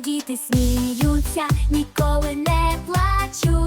Діти сміються, ніколи не плачуть.